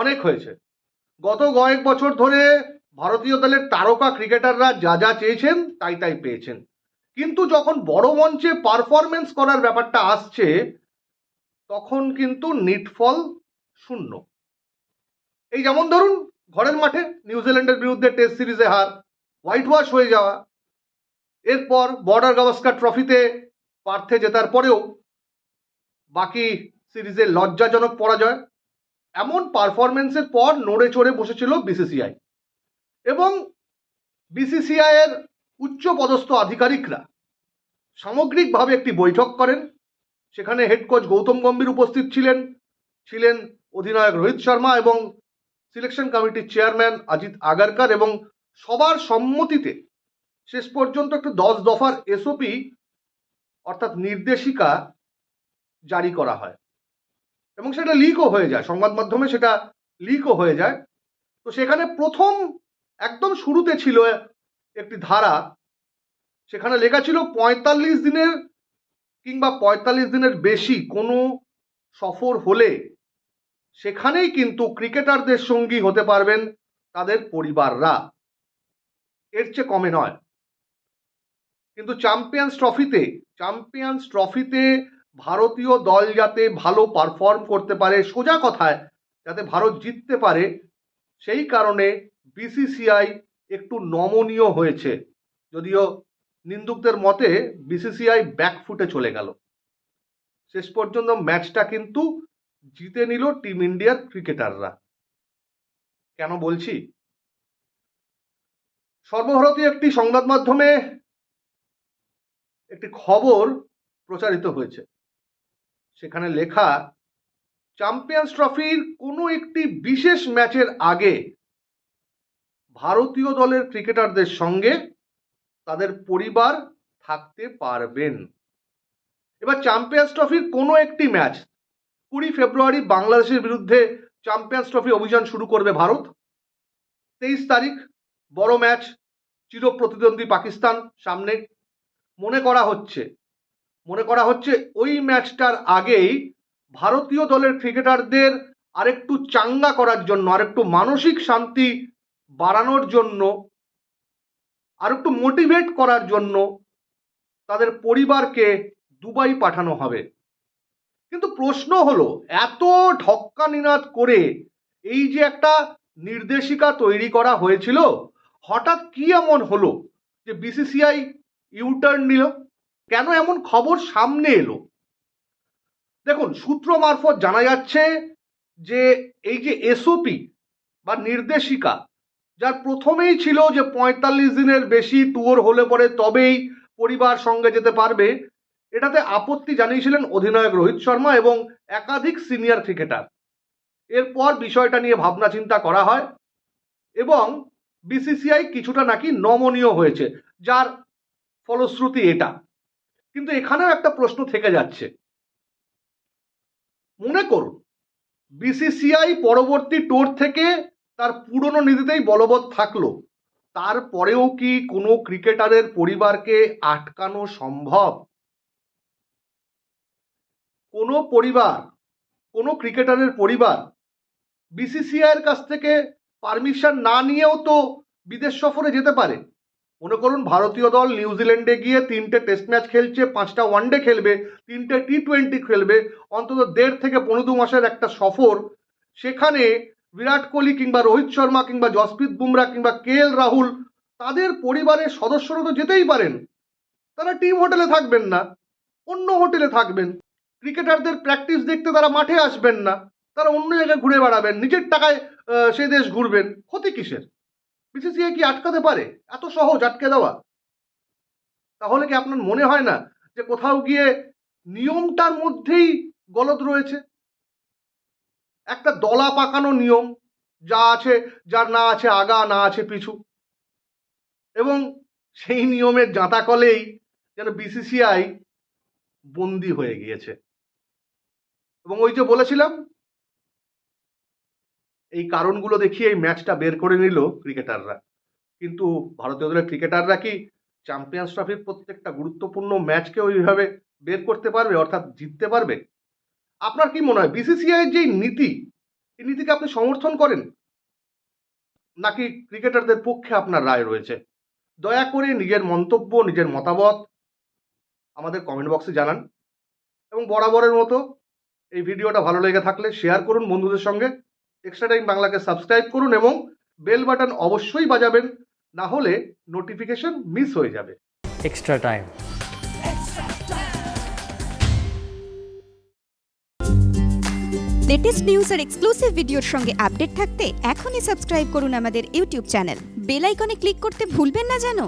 অনেক হয়েছে। গত কয়েক বছর ধরে ভারতীয় দলের তারকা ক্রিকেটাররা যা যা চেয়েছেন, তাই তাই পেয়েছেন। কিন্তু যখন বড় মঞ্চে পারফরমেন্স করার ব্যাপারটা আসছে, তখন কিন্তু নিটফল শূন্য। এই যেমন ধরুন, ঘরের মাঠে নিউজিল্যান্ডের বিরুদ্ধে টেস্ট সিরিজে হার হোয়াইট ওয়াশ হয়ে যাওয়া, এরপর বর্ডার গাভাস্কার ট্রফিতে পার্থে জেতার পরেও বাকি সিরিজে লজ্জাজনক পরাজয়। এমন পারফরমেন্সের পর নড়ে চড়ে বসেছিল বিসিসিআই এবং বিসিসিআই এর উচ্চ পদস্থ আধিকারিকরা সামগ্রিকভাবে একটি বৈঠক করেন। সেখানে হেড কোচ গৌতম গম্ভীর উপস্থিত ছিলেন। ছিলেন অধিনায়ক রোহিত শর্মা এবং সিলেকশন কমিটির চেয়ারম্যান অজিত আগারকার এবং সবার সম্মতিতে শেষ পর্যন্ত একটু দশ দফার এসওপি অর্থাৎ নির্দেশিকা জারি করা হয়। এবং সেটা লিকও হয়ে যায়। সংবাদ মাধ্যমে সেটা লিকও হয়ে যায়। তো সেখানে প্রথম একদম শুরুতে ছিল একটি ধারা। সেখানে লেখা ছিল পঁয়তাল্লিশ দিনের কিংবা পঁয়তাল্লিশ দিনের বেশি কোনো সফর হলে সেখানেই কিন্তু ক্রিকেটারদের সঙ্গী হতে পারবেন তাদের পরিবাররা। এর চেয়ে কমে নয়। কিন্তু চ্যাম্পিয়ন্স ট্রফিতে চ্যাম্পিয়ন্স ট্রফিতে ভারতীয় দল যাতে ভালো পারফর্ম করতে পারে, সোজা কথায় যাতে ভারত জিততে পারে, সেই কারণে বিসিসিআই একটু নমনীয় হয়েছে। যদিও নিন্দুকদের মতে বিসিসিআই ব্যাকফুটে চলে গেল। শেষ পর্যন্ত ম্যাচটা কিন্তু জিতে নিল টিম ইন্ডিয়ার ক্রিকেটাররা কেন বলছি? সর্বভারতীয় একটি সংবাদ মাধ্যমে একটি খবর প্রচারিত হয়েছে। সেখানে লেখা চ্যাম্পিয়ন্স ট্রফির কোনো একটি বিশেষ ম্যাচের আগে ভারতীয় দলের ক্রিকেটারদের সঙ্গে তাদের পরিবার থাকতে পারবেন। এবার চ্যাম্পিয়ন্স ট্রফির কোনো একটি ম্যাচ, কুড়ি ফেব্রুয়ারি বাংলাদেশের বিরুদ্ধে চ্যাম্পিয়ন্স ট্রফি অভিযান শুরু করবে ভারত। তেইশ তারিখ, বড় ম্যাচ চির প্রতিদ্বন্দ্বী পাকিস্তান সামনে। মনে করা হচ্ছে মনে করা হচ্ছে ওই ম্যাচটার আগেই ভারতীয় দলের ক্রিকেটারদের আরেকটু চাঙ্গা করার জন্য, আরেকটু মানসিক শান্তি বাড়ানোর জন্য আর একটু মোটিভেট করার জন্য তাদের পরিবারকে দুবাই পাঠানো হবে। কিন্তু প্রশ্ন হলো, এত ঢক্কা নিনাদ করে এই যে একটা নির্দেশিকা তৈরি করা হয়েছিল, হঠাৎ কি এমন হলো যে বিসিসিআই ইউটার্ন নিল? কেন এমন খবর সামনে এলো? দেখুন, সূত্র মারফত জানা যাচ্ছে যে এই যে এসওপি বা নির্দেশিকা, যার প্রথমেই ছিল যে পঁয়তাল্লিশ দিনের বেশি ট্যুর হলে পরে তবেই পরিবার সঙ্গে যেতে পারবে, এটাতে আপত্তি জানিয়েছিলেন অধিনায়ক রোহিত শর্মা এবং একাধিক সিনিয়র ক্রিকেটার এরপর বিষয়টা নিয়ে ভাবনা চিন্তা করা হয় এবং বিসিসিআই কিছুটা নাকি নমনীয় হয়েছে, যার ফলশ্রুতি এটা। কিন্তু এখানেও একটা প্রশ্ন থেকে যাচ্ছে। মনে করুন বিসিসিআই পরবর্তী টোর থেকে তার পুরনো নীতিতেই বলবৎ থাকল। তারপরেও কি কোনো ক্রিকেটারের পরিবারকে আটকানো সম্ভব? কোনো পরিবার, কোনো ক্রিকেটারের পরিবার বিসিসিআইয়ের কাছ থেকে পারমিশন না নিয়েও তো বিদেশ সফরে যেতে পারে। মনে করুন ভারতীয় দল নিউজিল্যান্ডে গিয়ে তিনটে টেস্ট ম্যাচ খেলছে, পাঁচটা ওয়ানডে খেলবে, তিনটে টি টোয়েন্টি খেলবে, অন্তত দেড় থেকে পনেরো দু মাসের একটা সফর। সেখানে বিরাট কোহলি কিংবা রোহিত শর্মা কিংবা জসপ্রীত বুমরা কিংবা কে এল রাহুল, তাদের পরিবারের সদস্যরা তো যেতেই পারেন। তারা টিম হোটেলে থাকবেন না, অন্য হোটেলে থাকবেন। ক্রিকেটারদের প্র্যাকটিস দেখতে তারা মাঠে আসবেন না, তারা অন্য জায়গায় ঘুরে বেড়াবেন, নিজের টাকায় সেই দেশ ঘুরবেন। ক্ষতি কিসের? বিসিসিআই কি আটকাতে পারে? এত সহজ আটকে দেওয়া। তাহলে কি আপনার মনে হয় না যে কোথাও গিয়ে নিয়মটার মধ্যেই গলদ রয়েছে? একটা দলা পাকানো নিয়ম, যা আছে, যার না আছে আগা, না আছে পিছু। এবং সেই নিয়মের জাঁতাকলেই যেন বিসিসিআই বন্দি হয়ে গিয়েছে। এবং ওই যে বলেছিলাম এই কারণগুলো দেখিয়ে এই ম্যাচটা বের করে নিল ক্রিকেটাররা। কিন্তু ভারতীয় দলের ক্রিকেটাররা কি চ্যাম্পিয়ন্স ট্রফির প্রত্যেকটা গুরুত্বপূর্ণ ম্যাচকে ওইভাবে বের করতে পারবে, অর্থাৎ জিততে পারবে? আপনার কি মনে হয় বিসিসিআই যে নীতি, এই নীতিকে আপনি সমর্থন করেন? নাকি ক্রিকেটারদের পক্ষে আপনার রায় রয়েছে? দয়া করে নিজের মন্তব্য, নিজের মতামত আমাদের কমেন্ট বক্সে জানান। এবং বরাবরের মতো এই ভিডিওটা ভালো লেগে থাকলে শেয়ার করুন বন্ধুদের সঙ্গে। এক্সট্রা টাইম বাংলাকে সাবস্ক্রাইব করুন এবং বেল বাটন অবশ্যই বাজাবেন না হলে নোটিফিকেশন মিস হয়ে যাবে। এক্সট্রা টাইম লেটেস্ট নিউজ আর এক্সক্লুসিভ ভিডিওর সঙ্গে আপডেট থাকতে এখনই সাবস্ক্রাইব করুন আমাদের ইউটিউব চ্যানেল বেল আইকনে ক্লিক করতে ভুলবেন না জানো